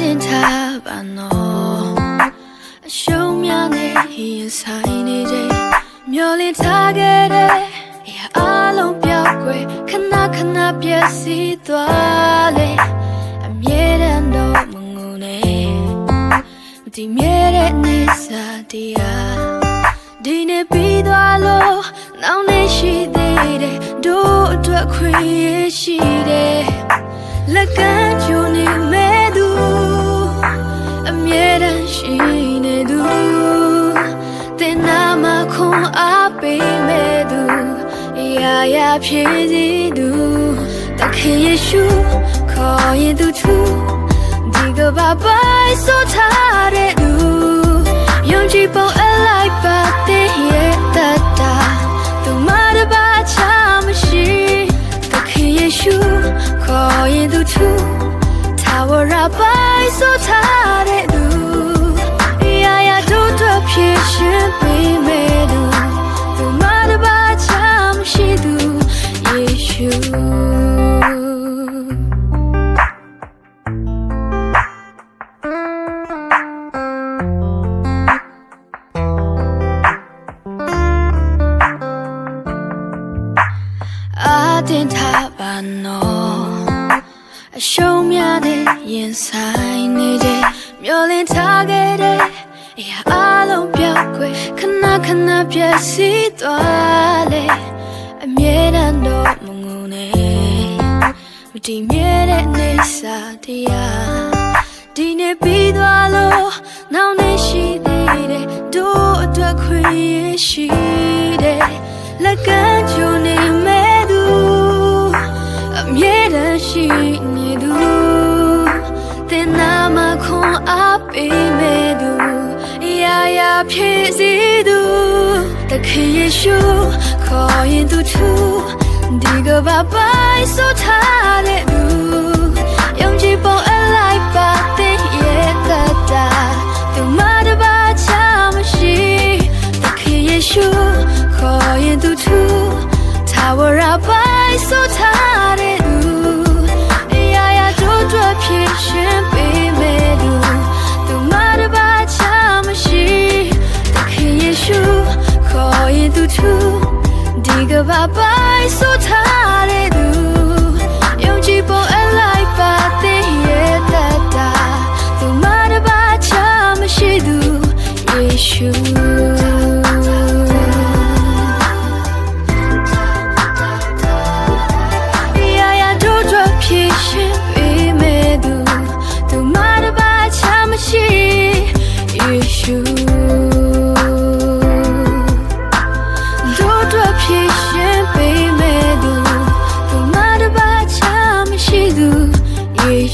တင်ထားပါနော်အရှုံးများနဲ့ရင်ဆိုင်နေချိန်မျောလင်းထားခဲ့တဲ့အရာအလုံးပြောက်ွယ်ခဏခဏပြည့်စည်သွားလေအမြဲတမ်းတော့မငုံနဲ့မတည်မြဲတဲ့နေစာတရားဒီနေ့ပြီးသွားလို့နောင်နေရှိသေးတယ်တို့အတွက်ခွင့်ရရှိတယ်လက်ကမ်းကျိုနေမဲ့သူအ မြဲတမ်းရှိနေသူတင်နာမခွန်အားပေးမဲ့သူရာရာဖြည့်စည်သူတခင်ယေရှုခေါ်ရင်သူသူဒီကဘာပိုင်ဆိုထားတဲ့သူယုံကြည်ပုံအလိုက်ပါတဲ့ရဲ့တတာသူမတပါချမရှိသခင်ယေရှုခေါ်ရင်သူသူထာ ဝရပိုင်ဆိုထားတဲ့သူရာရာတို့တော့ဖြစ်ရှင်ပေးမဲ့သူသူမတပါချမရှိသူယေရှုအာတင်ထားပါနော် အရှုံးများတဲ့ရင်ဆိုင်နေတဲ့မျောလင်းထားခဲ့တဲ့အရာအလုံးပြောက်ွယ်ခဏခဏပြည့်စည်သွားလေအမြဲတမ်းတော့မငုံနဲ့မတည်မြဲတဲ့နေစာတရားဒီနေ့ပြီးသွားလို့နောင်နေရှိသေးတယ်တို့အတွက်ခွင့်ရရှိ ဖြစ်စေသူသခင်ယေရှုခေါ်ရင်သူထူဒီကဘာပိုင်ဆိုထားတဲ့သူယုံကြည်ပုံအလိုက်ပါတဲ့ရဲ့ကတာသူမတပါချမရှိသခင်ယေရှုခေါ်ရင်သူထူထာဝရပိုင်ဆိုထား give up. But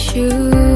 you